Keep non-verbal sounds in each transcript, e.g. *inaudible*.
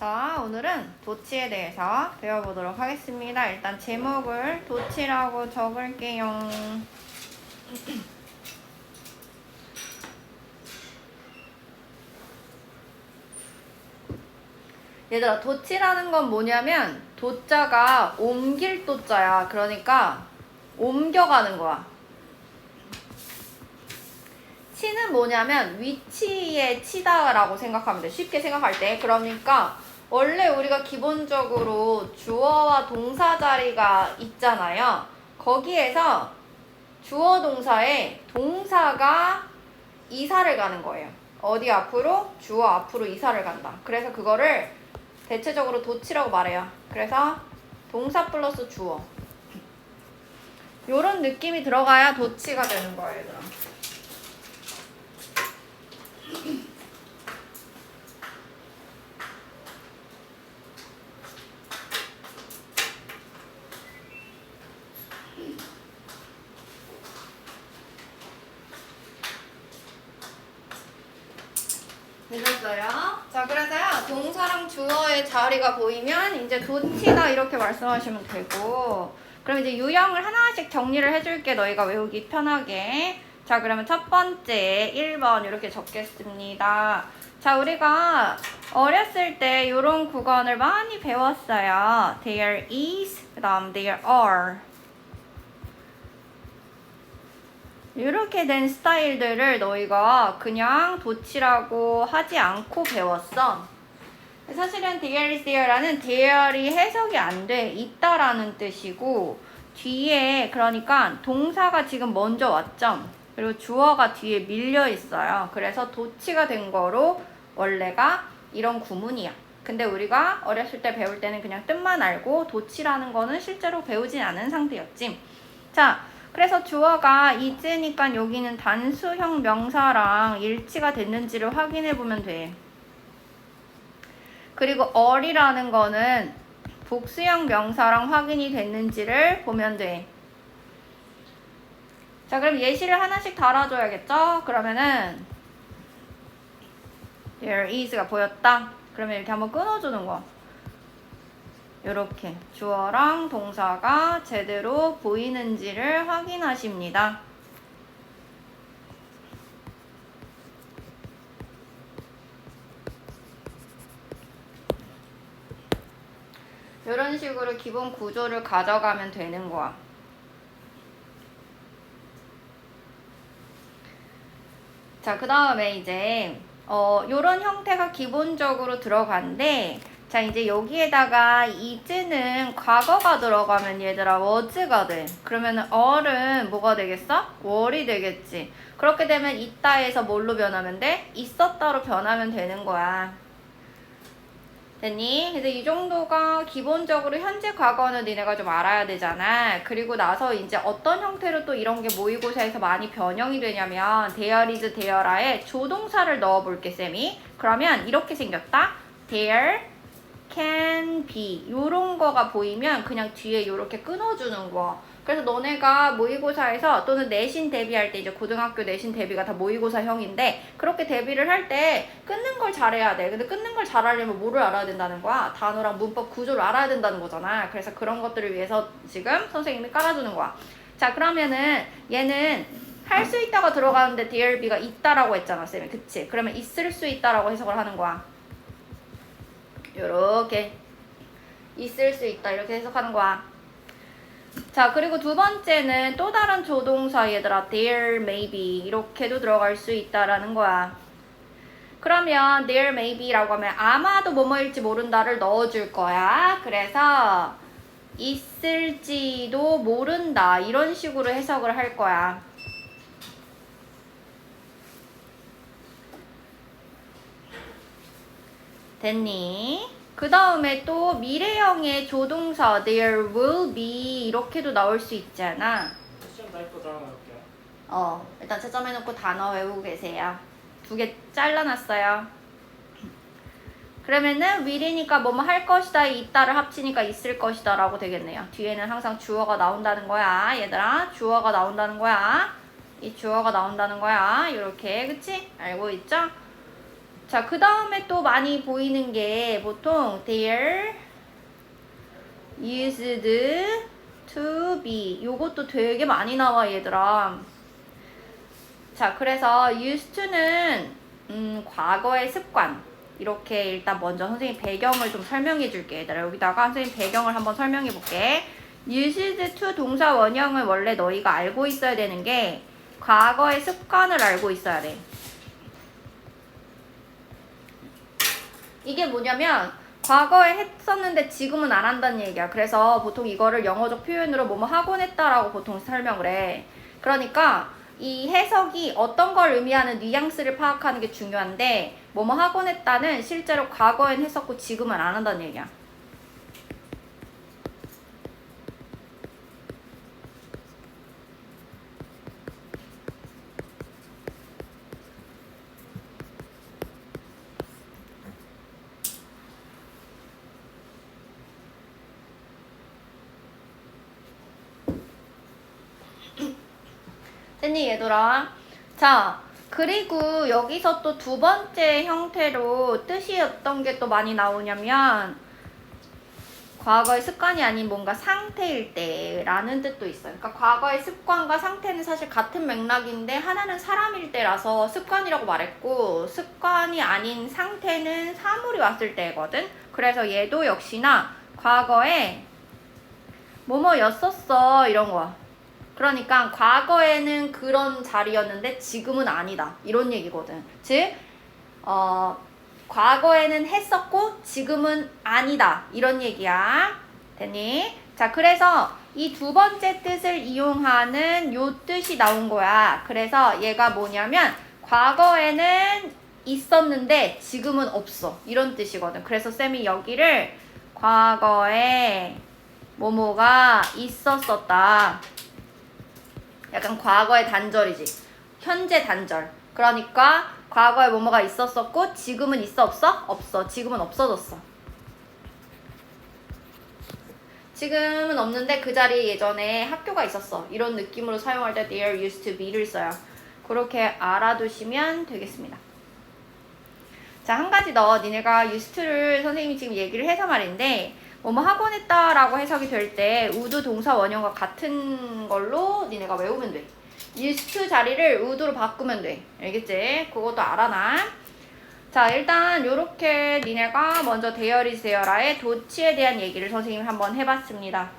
자, 오늘은 도치에 대해서 배워보도록 하겠습니다. 일단 제목을 도치라고 적을게요. *clears throat* 얘들아, 도치라는 건 뭐냐면 도자가 옮길 도자야. 그러니까 옮겨가는 거야. 치는 뭐냐면 위치에 치다라고 생각하면 돼. 쉽게 생각할 때. 그러니까 원래 우리가 기본적으로 주어와 동사 자리가 있잖아요. 거기에서 주어 동사에 동사가 이사를 가는 거예요. 어디 앞으로? 주어 앞으로 이사를 간다. 그래서 그거를 대체적으로 도치라고 말해요. 그래서 동사 플러스 주어. 요런 느낌이 들어가야 도치가 되는 거예요, 얘들아. 되셨어요? 자, 그래서요, 동사랑 주어의 자리가 보이면 이제 도치다 이렇게 말씀하시면 되고, 그럼 이제 유형을 하나씩 정리를 해줄게, 너희가 외우기 편하게. 자, 그러면 첫 번째, 1번 이렇게 적겠습니다. 자, 우리가 어렸을 때 이런 구간을 많이 배웠어요. There is, 그 다음 there are. 이렇게 된 스타일들을 너희가 그냥 도치라고 하지 않고 배웠어. 사실은 there라는 there이 해석이 안 돼. 있다라는 뜻이고 뒤에 그러니까 동사가 지금 먼저 왔죠. 그리고 주어가 뒤에 밀려 있어요. 그래서 도치가 된 거로 원래가 이런 구문이야. 근데 우리가 어렸을 때 배울 때는 그냥 뜻만 알고 도치라는 거는 실제로 배우진 않은 상태였지. 자, 그래서 주어가 is니까 여기는 단수형 명사랑 일치가 됐는지를 확인해 보면 돼. 그리고 all이라는 거는 복수형 명사랑 확인이 됐는지를 보면 돼. 자, 그럼 예시를 하나씩 달아줘야겠죠? 그러면은 there is가 보였다. 그러면 이렇게 한번 끊어주는 거. 이렇게 주어랑 동사가 제대로 보이는지를 확인하십니다. 이런 식으로 기본 구조를 가져가면 되는 거야. 자, 그 다음에 이제, 어, 요런 형태가 기본적으로 들어간데, 자, 이제 여기에다가 이즈는 과거가 들어가면 얘들아, 워즈가 돼. 그러면은 얼은 뭐가 되겠어? 월이 되겠지. 그렇게 되면 있다에서 뭘로 변하면 돼? 있었다로 변하면 되는 거야. 됐니? 그래서 이 정도가 기본적으로 현재 과거는 니네가 좀 알아야 되잖아. 그리고 나서 이제 어떤 형태로 또 이런 게 모의고사에서 많이 변형이 되냐면 there is there아에 조동사를 넣어볼게 쌤이. 그러면 이렇게 생겼다. there can be 요런 거가 보이면 그냥 뒤에 요렇게 끊어주는 거. 그래서 너네가 모의고사에서 또는 내신 대비할 때 이제 고등학교 내신 대비가 다 모의고사형인데 그렇게 대비를 할 때 끊는 걸 잘해야 돼. 근데 끊는 걸 잘하려면 뭐를 알아야 된다는 거야? 단어랑 문법 구조를 알아야 된다는 거잖아. 그래서 그런 것들을 위해서 지금 선생님이 깔아주는 거야. 자 그러면은 얘는 할 수 있다가 들어가는데 DLB가 있다라고 했잖아 쌤이. 그치? 그러면 있을 수 있다라고 해석을 하는 거야. 요렇게 있을 수 있다 이렇게 해석하는 거야. 자 그리고 두 번째는 또 다른 조동사 얘들아 there may be 이렇게도 들어갈 수 있다라는 거야. 그러면 there may be라고 하면 아마도 뭐뭐일지 모른다를 넣어줄 거야. 그래서 있을지도 모른다 이런 식으로 해석을 할 거야. 됐니? 그 다음에 또 미래형의 조동사 there will be 이렇게도 나올 수 있잖아. 시험. 어, 일단 채점해놓고 단어 외우고 계세요. 두 개 잘라놨어요. 그러면은 will이니까 뭐뭐 할 것이다, 있다를 합치니까 있을 것이다 라고 되겠네요. 뒤에는 항상 주어가 나온다는 거야. 얘들아, 주어가 나온다는 거야. 이 주어가 나온다는 거야. 이렇게, 그치? 알고 있죠? 자, 그 다음에 또 많이 보이는 게 보통 there used to be 요것도 되게 많이 나와 얘들아. 자, 그래서 used to는 음, 과거의 습관. 이렇게 일단 먼저 선생님 배경을 좀 설명해 줄게. 얘들아 여기다가 선생님 배경을 한번 설명해 볼게. used to 동사 원형을 원래 너희가 알고 있어야 되는 게 과거의 습관을 알고 있어야 돼. 이게 뭐냐면 과거에 했었는데 지금은 안 한다는 얘기야. 그래서 보통 이거를 영어적 표현으로 뭐뭐 하곤 했다라고 보통 설명을 해. 그러니까 이 해석이 어떤 걸 의미하는 뉘앙스를 파악하는 게 중요한데 뭐뭐 하곤 했다는 실제로 과거엔 했었고 지금은 안 한다는 얘기야. 됐니 얘들아? 자 그리고 여기서 또 두 번째 형태로 뜻이 어떤 게 또 많이 나오냐면 과거의 습관이 아닌 뭔가 상태일 때라는 뜻도 있어요. 그러니까 과거의 습관과 상태는 사실 같은 맥락인데 하나는 사람일 때라서 습관이라고 말했고 습관이 아닌 상태는 사물이 왔을 때거든. 그래서 얘도 역시나 과거에 뭐뭐였었어 이런 거. 그러니까 과거에는 그런 자리였는데 지금은 아니다. 이런 얘기거든. 즉, 어, 과거에는 했었고 지금은 아니다. 이런 얘기야. 됐니? 자, 그래서 이 두 번째 뜻을 이용하는 요 뜻이 나온 거야. 그래서 얘가 뭐냐면 과거에는 있었는데 지금은 없어. 이런 뜻이거든. 그래서 쌤이 여기를 과거에 뭐뭐가 있었었다. 약간 과거의 단절이지. 현재 단절. 그러니까 과거에 뭐뭐가 있었었고 지금은 있어 없어? 없어. 지금은 없어졌어. 지금은 없는데 그 자리에 예전에 학교가 있었어. 이런 느낌으로 사용할 때 there used to be를 써요. 그렇게 알아두시면 되겠습니다. 자, 한 가지 더 니네가 used to를 선생님이 지금 얘기를 해서 말인데 뭐뭐 하곤 했다라고 해석이 될 때 우드 동사 원형과 같은 걸로 니네가 외우면 돼. to 자리를 우드로 바꾸면 돼. 알겠지? 그것도 알아놔. 자, 일단 요렇게 니네가 먼저 데어라의 도치에 대한 얘기를 선생님이 한번 해봤습니다.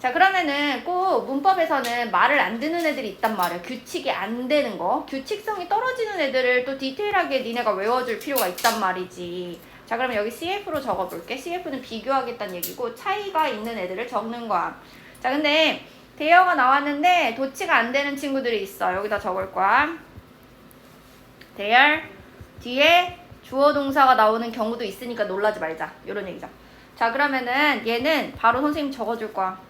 자, 그러면은 꼭 문법에서는 말을 안 듣는 애들이 있단 말이야. 규칙이 안 되는 거. 규칙성이 떨어지는 애들을 또 디테일하게 니네가 외워줄 필요가 있단 말이지. 자, 그러면 여기 CF로 적어볼게. CF는 비교하겠다는 얘기고 차이가 있는 애들을 적는 거야. 자, 근데 대여가 나왔는데 도치가 안 되는 친구들이 있어. 여기다 적을 거야. 대열 뒤에 주어 동사가 나오는 경우도 있으니까 놀라지 말자. 이런 얘기죠. 자, 그러면은 얘는 바로 선생님 적어줄 거야.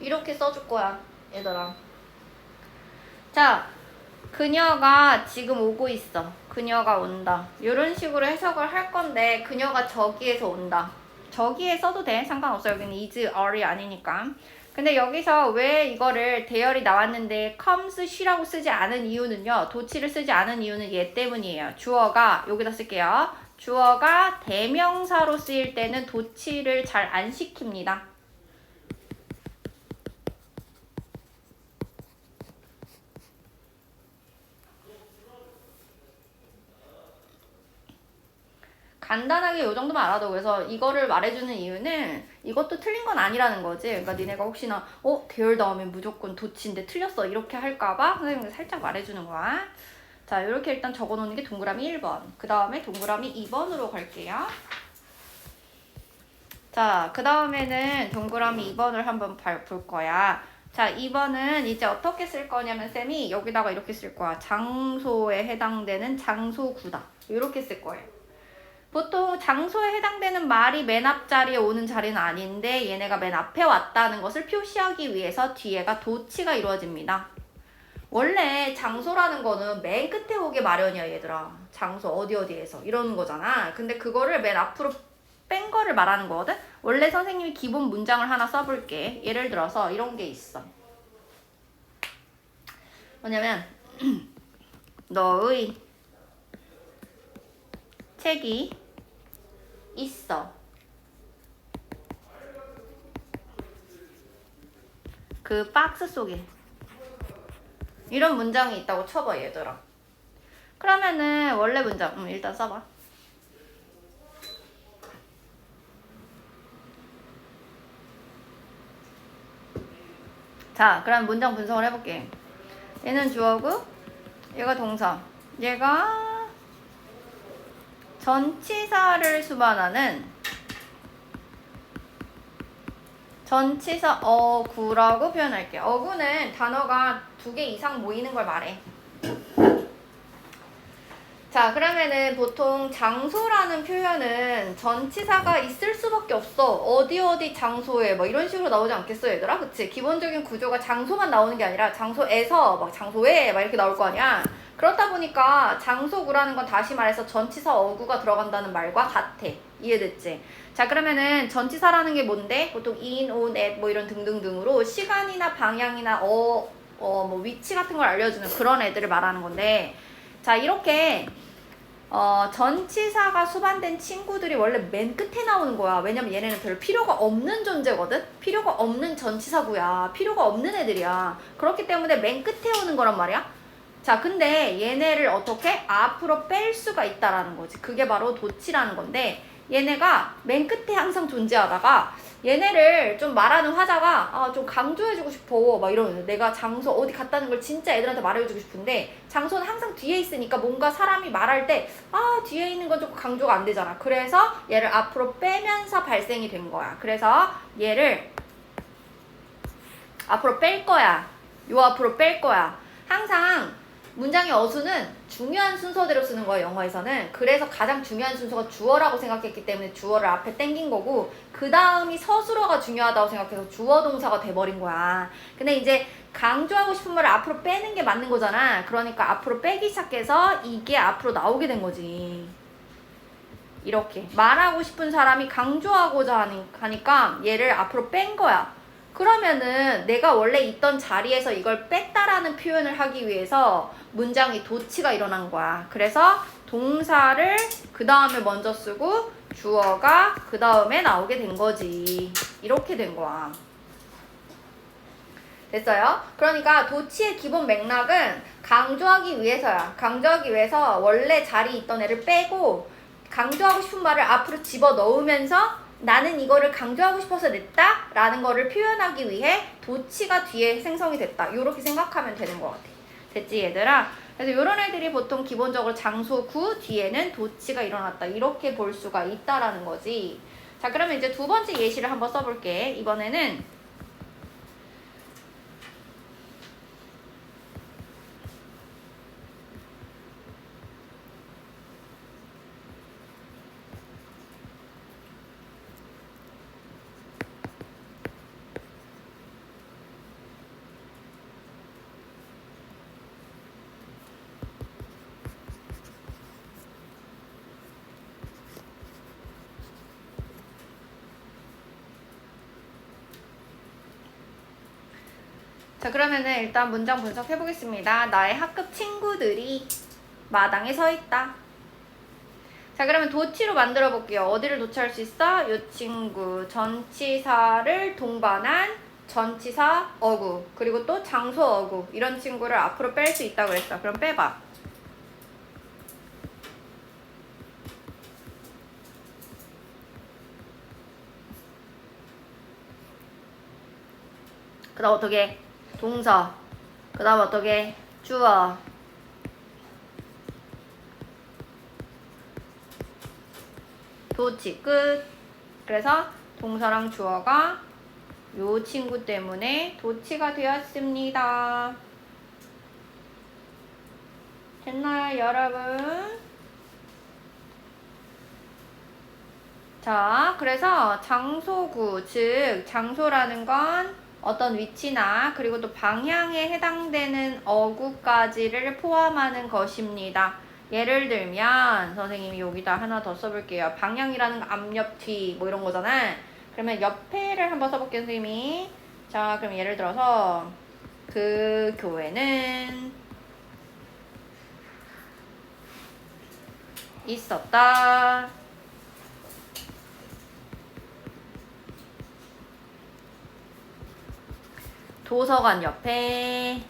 이렇게 써줄 거야, 얘들아. 자, 그녀가 지금 오고 있어. 그녀가 온다. 이런 식으로 해석을 할 건데, 그녀가 저기에서 온다. 저기에 써도 돼. 상관없어. 여기는 is, are이 아니니까. 근데 여기서 왜 이거를 대열이 나왔는데 comes she라고 쓰지 않은 이유는요. 도치를 쓰지 않은 이유는 얘 때문이에요. 주어가 여기다 쓸게요. 주어가 대명사로 쓰일 때는 도치를 잘 안 시킵니다. 간단하게 요 정도만 알아도 그래서 이거를 말해주는 이유는 이것도 틀린 건 아니라는 거지. 그러니까 니네가 혹시나 어 대열 다음에 무조건 도치인데 틀렸어 이렇게 할까봐 선생님이 살짝 말해주는 거야. 자 이렇게 일단 적어놓는 게 동그라미 1번. 그 다음에 동그라미 2번으로 갈게요. 자, 그 다음에는 동그라미 2번을 한번 발- 볼 거야. 자, 2번은 이제 어떻게 쓸 거냐면 쌤이 여기다가 이렇게 쓸 거야. 장소에 해당되는 장소구다. 이렇게 쓸 거예요. 보통 장소에 해당되는 말이 맨 앞자리에 오는 자리는 아닌데 얘네가 맨 앞에 왔다는 것을 표시하기 위해서 뒤에가 도치가 이루어집니다. 원래 장소라는 거는 맨 끝에 오게 마련이야 얘들아. 장소 어디 어디에서 이러는 거잖아. 근데 그거를 맨 앞으로 뺀 거를 말하는 거거든? 원래 선생님이 기본 문장을 하나 써볼게. 예를 들어서 이런 게 있어. 뭐냐면, *clears throat* 너의 책이 있어. 그 박스 속에. 이런 문장이 있다고 쳐봐, 얘들아. 그러면은 원래 문장, 음, 일단 써봐. 자, 그럼 문장 분석을 해볼게. 얘는 주어고, 얘가 동사. 얘가 전치사를 수반하는 전치사 어구라고 표현할게. 어구는 단어가 두 개 이상 모이는 걸 말해. 자, 그러면은 보통 장소라는 표현은 전치사가 있을 수밖에 없어. 어디 어디 장소에 뭐 이런 식으로 나오지 않겠어, 얘들아? 그치? 기본적인 구조가 장소만 나오는 게 아니라 장소에서 막 장소에 막 이렇게 나올 거 아니야? 그렇다 보니까 장소구라는 건 다시 말해서 전치사 어구가 들어간다는 말과 같아. 이해됐지? 자, 그러면은 전치사라는 게 뭔데? 보통 in, on, at 뭐 이런 등등등으로 시간이나 방향이나 어, 어, 뭐 위치 같은 걸 알려주는 그런 애들을 말하는 건데 자, 이렇게 어, 전치사가 수반된 친구들이 원래 맨 끝에 나오는 거야. 왜냐면 얘네는 별 필요가 없는 존재거든? 필요가 없는 전치사구야. 필요가 없는 애들이야. 그렇기 때문에 맨 끝에 오는 거란 말이야. 자, 근데 얘네를 어떻게 앞으로 뺄 수가 있다라는 거지. 그게 바로 도치라는 건데 얘네가 맨 끝에 항상 존재하다가 얘네를 좀 말하는 화자가 아, 좀 강조해주고 싶어 막 이러는 내가 장소 어디 갔다는 걸 진짜 애들한테 말해주고 싶은데 장소는 항상 뒤에 있으니까 뭔가 사람이 말할 때 아 뒤에 있는 건 조금 강조가 안 되잖아. 그래서 얘를 앞으로 빼면서 발생이 된 거야. 그래서 얘를 앞으로 뺄 거야. 요 앞으로 뺄 거야. 항상 문장의 어수는 중요한 순서대로 쓰는 거예요, 영어에서는. 그래서 가장 중요한 순서가 주어라고 생각했기 때문에 주어를 앞에 땡긴 거고, 그 다음이 서술어가 중요하다고 생각해서 주어 동사가 돼버린 거야. 근데 이제 강조하고 싶은 말을 앞으로 빼는 게 맞는 거잖아. 그러니까 앞으로 빼기 시작해서 이게 앞으로 나오게 된 거지. 이렇게. 말하고 싶은 사람이 강조하고자 하니- 하니까 얘를 앞으로 뺀 거야. 그러면은 내가 원래 있던 자리에서 이걸 뺐다라는 표현을 하기 위해서 문장이 도치가 일어난 거야. 그래서 동사를 그 다음에 먼저 쓰고 주어가 그 다음에 나오게 된 거지. 이렇게 된 거야. 됐어요? 그러니까 도치의 기본 맥락은 강조하기 위해서야. 강조하기 위해서 원래 자리에 있던 애를 빼고 강조하고 싶은 말을 앞으로 집어 넣으면서 나는 이거를 강조하고 싶어서 냈다? 라는 거를 표현하기 위해 도치가 뒤에 생성이 됐다. 이렇게 생각하면 되는 것 같아. 됐지 얘들아? 그래서 이런 애들이 보통 기본적으로 장소 구 뒤에는 도치가 일어났다. 이렇게 볼 수가 있다라는 거지. 자 그러면 이제 두 번째 예시를 한번 써볼게. 이번에는 자 그러면은 일단 문장 분석해 보겠습니다. 나의 학급 친구들이 마당에 서 있다. 자 그러면 도치로 만들어 볼게요. 어디를 도치할 수 있어? 요 친구 전치사를 동반한 전치사 어구 그리고 또 장소 어구 이런 친구를 앞으로 뺄 수 있다고 그랬어. 그럼 빼봐. 그 다음 어떻게 동사 그 다음 어떻게? 주어. 도치 끝. 그래서 동사랑 주어가 요 친구 때문에 도치가 되었습니다. 됐나요 여러분? 자, 그래서 장소구, 즉 장소라는 건 어떤 위치나 그리고 또 방향에 해당되는 어구까지를 포함하는 것입니다. 예를 들면 선생님이 여기다 하나 더 써볼게요. 방향이라는 거 앞, 옆, 뒤 뭐 이런 거잖아. 그러면 옆에를 한번 써볼게요, 선생님이. 자, 그럼 예를 들어서 그 교회는 있었다. 도서관 옆에.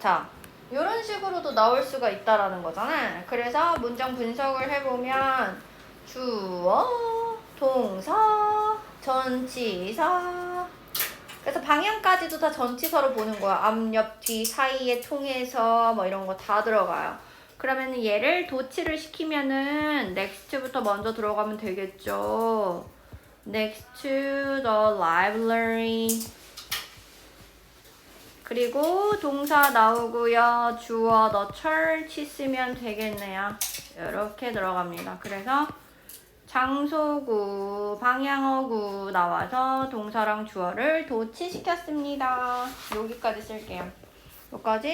자 이런 식으로도 나올 수가 있다라는 거잖아. 그래서 문장 분석을 해보면 주어 동사 전치사 그래서 방향까지도 다 전치사로 보는 거야. 앞, 옆, 뒤 사이에 통해서 뭐 이런 거 다 들어가요. 그러면 얘를 도치를 시키면은 next부터 먼저 들어가면 되겠죠 next to the library. 그리고 동사 나오고요. 주어 the church 쓰면 되겠네요. 이렇게 들어갑니다. 그래서 장소구, 방향어구 나와서 동사랑 주어를 도치시켰습니다. 여기까지 쓸게요. 여기까지